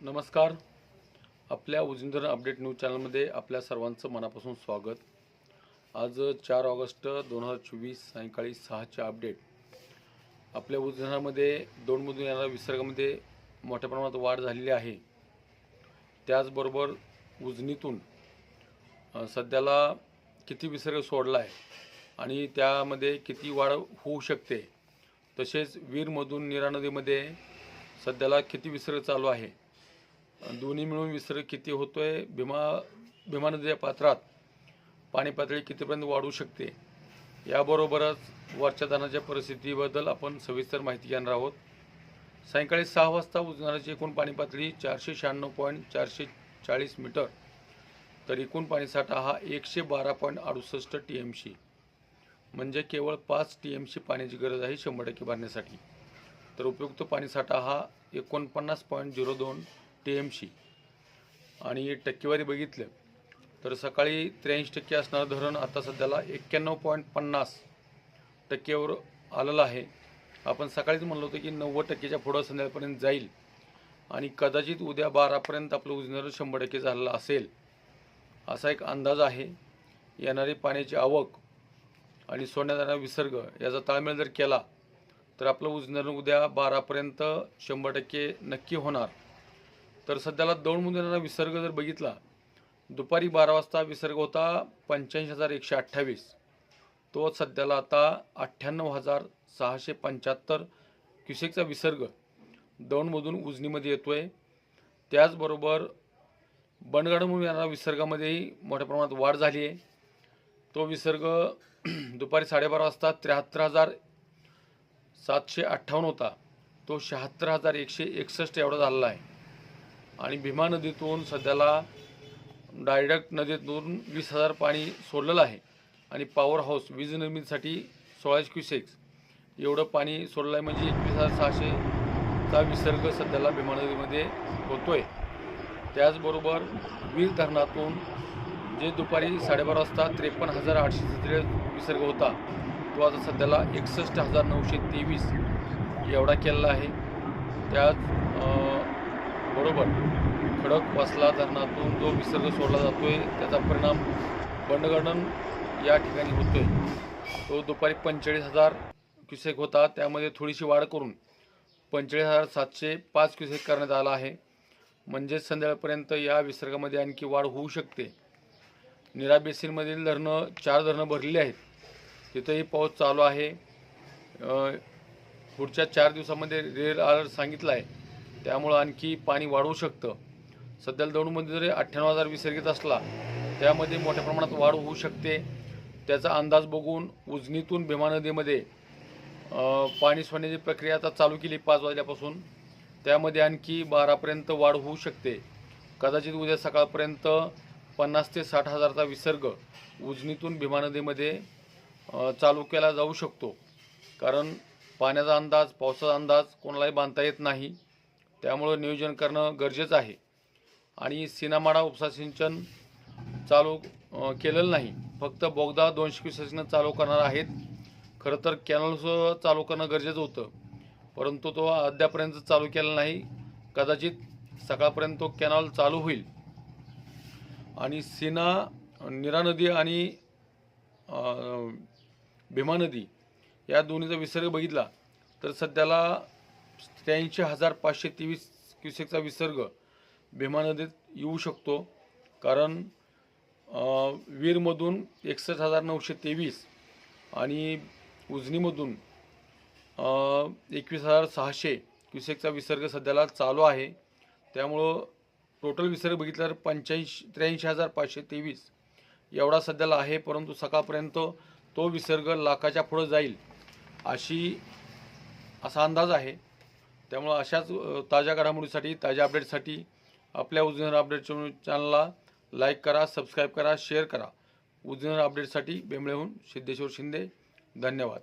नमस्कार. आपल्या उजिंदर update news चॅनलमध्ये आपल्या सर्वांचं मनापासून स्वागत. आज चार ऑगस्ट दोन हजार चोवीस सायंकाळी सहाच्या अपडेट. आपल्या उजिंदरामध्ये दोनमधून येणाऱ्या विसर्गामध्ये मोठ्या प्रमाणात वाढ झालेली आहे. त्याचबरोबर उजनीतून सध्याला किती विसर्ग सोडला आहे आणि त्यामध्ये किती वाढ होऊ शकते तसेच वीरमधून नीरा नदीमध्ये सध्याला किती विसर्ग चालू आहे दोन्ही मिळून विसर्ग किती होतोय भीमा भीमा नदीच्या पात्रात पाणी पातळी कितीपर्यंत वाढू शकते याबरोबरच वरच्या धरणाच्या परिस्थितीबद्दल आपण सविस्तर माहिती घेणार आहोत. सायंकाळी सहा वाजता उजनाची एकूण पाणी पातळी चारशे शहाण्णव पॉईंट चारशे चाळीस मीटर तर एकूण पाणीसाठा हा एकशे बारा पॉईंट अडुसष्ट टी एम सी म्हणजे केवळ पाच टी एम सी पाण्याची गरज आहे शंभर टक्के भरण्यासाठी. तर उपयुक्त पाणीसाठा हा एकोणपन्नास पॉईंट झिरो दोन टी एम सी आणि टक्केवारी बघितलं तर सकाळी त्र्याऐंशी टक्के असणारं धरण आता सध्याला एक्क्याण्णव पॉईंट पन्नास टक्केवर आलेलं आहे. आपण सकाळीच म्हणलं होतं की नव्वद टक्केच्या पुढं संध्याकाळपर्यंत जाईल. आणि कदाचित उद्या बारापर्यंत आपलं उजनर शंभर टक्के झालेलं असेल असा एक अंदाज आहे. येणारी पाण्याची आवक आणि सोडण्यात येणारा विसर्ग याचा ताळमेळ जर केला तर आपलं उजनर उद्या बारापर्यंत शंभर टक्के नक्की होणार. तर सध्याला दौडमधून येणारा विसर्ग जर बघितला दुपारी बारा वाजता विसर्ग होता पंच्याऐंशी हजार एकशे अठ्ठावीस. तो सध्याला आता अठ्ठ्याण्णव हजार सहाशे पंच्याहत्तर क्युसेकचा विसर्ग दौंडमधून उजनीमध्ये आहे त्याचबरोबर बंडगाडमधून येणारा विसर्गामध्येही मोठ्या प्रमाणात वाढ झाली आहे. तो विसर्ग दुपारी साडेबारा वाजता त्र्याहत्तर हजार सातशे अठ्ठावन्न होता. तो शहात्तर हजार एकशे एकसष्ट एवढा झालेला आहे. आणि भीमा नदीतून सध्याला डायरेक्ट नदीतून वीस हजार पाणी सोडलेलं आहे. आणि पॉवर हाऊस वीज निर्मितीसाठी सोळाशे क्युसेक्स एवढं पाणी सोडलं आहे म्हणजे एकवीस हजार सहाशेचा विसर्ग सध्याला भीमा नदीमध्ये होतो आहे त्याचबरोबर वीज धरणातून जे दुपारी साडेबारा वाजता त्रेपन्न हजार आठशे सत्तेचाळीस विसर्ग होता तो आता सध्याला एकसष्ट हजार नऊशे तेवीस एवढा केलेला आहे. त्याच बरोबर. खडक वसला धरणातून जो विसर्ग सोडला जातो आहे त्याचा परिणाम बंडगडन या ठिकाणी होतो आहे तो दुपारी पंचेचाळीस हजार क्युसेक होता त्यामध्ये थोडीशी वाढ करून पंचेचाळीस हजार सातशे पाच क्युसेक करण्यात आला आहे. म्हणजेच संध्याकाळपर्यंत या विसर्गामध्ये आणखी वाढ होऊ शकते. निरा बेसिनमधील धरणं चार धरणं भरलेली आहेत. तिथंही पाऊस चालू आहे. पुढच्या चार दिवसामध्ये रेड अलर्ट सांगितला आहे. त्यामुळं आणखी पाणी वाढवू शकतं. सध्याला दौंडमध्ये जरी अठ्ठ्याण्णव हजार विसर्गित असला त्यामध्ये मोठ्या प्रमाणात वाढ होऊ शकते. त्याचा अंदाज बघून उजनीतून भीमा नदीमध्ये पाणी सोडण्याची प्रक्रिया आता चालू केली पाच वाजल्यापासून. त्यामध्ये आणखी बारापर्यंत वाढ होऊ शकते. कदाचित उद्या सकाळपर्यंत पन्नास ते साठ हजारचा विसर्ग उजनीतून भीमा नदीमध्ये चालू केला जाऊ शकतो. कारण पाण्याचा अंदाज पावसाचा अंदाज कोणालाही बांधता येत नाही. त्यामुळं नियोजन करणं गरजेचं आहे. आणि सिनामाडा उपसा सिंचन चालू केलेलं नाही. फक्त बोगदा दोनशे क्युसेसनं चालू करणार आहेत. खरं तर कॅनल्स चालू करणं गरजेचं होतं. परंतु तो अद्यापर्यंत चालू केला नाही. कदाचित सकाळपर्यंत तो कॅनॉल चालू होईल. आणि सीना निरा नदी आणि भीमा नदी या दोन्हीचा विसर्ग बघितला तर सध्याला त्र्याऐंशी हजार पाचशे तेवीस क्युसेकचा विसर्ग भीमा नदीत येऊ शकतो. कारण वीरमधून एकसष्ट हजार नऊशे तेवीस आणि उजनीमधून एकवीस हजार सहाशे क्युसेकचा विसर्ग सध्याला चालू आहे. त्यामुळं टोटल विसर्ग बघितला तर पंच्याऐंशी त्र्याऐंशी हजार पाचशे तेवीस एवढा सध्याला आहे. परंतु सकाळपर्यंत तो विसर्ग लाखाच्या पुढं जाईल अशी असा अंदाज आहे. त्यामुळं अशाच ताज्या घडामोडीसाठी ताज्या अपडेटसाठी आपल्या उजनर अपडेट चॅनलला लाईक करा सबस्क्राईब करा शेअर करा. उजनर अपडेटसाठी बेंबळेहून सिद्धेश्वर शिंदे. धन्यवाद.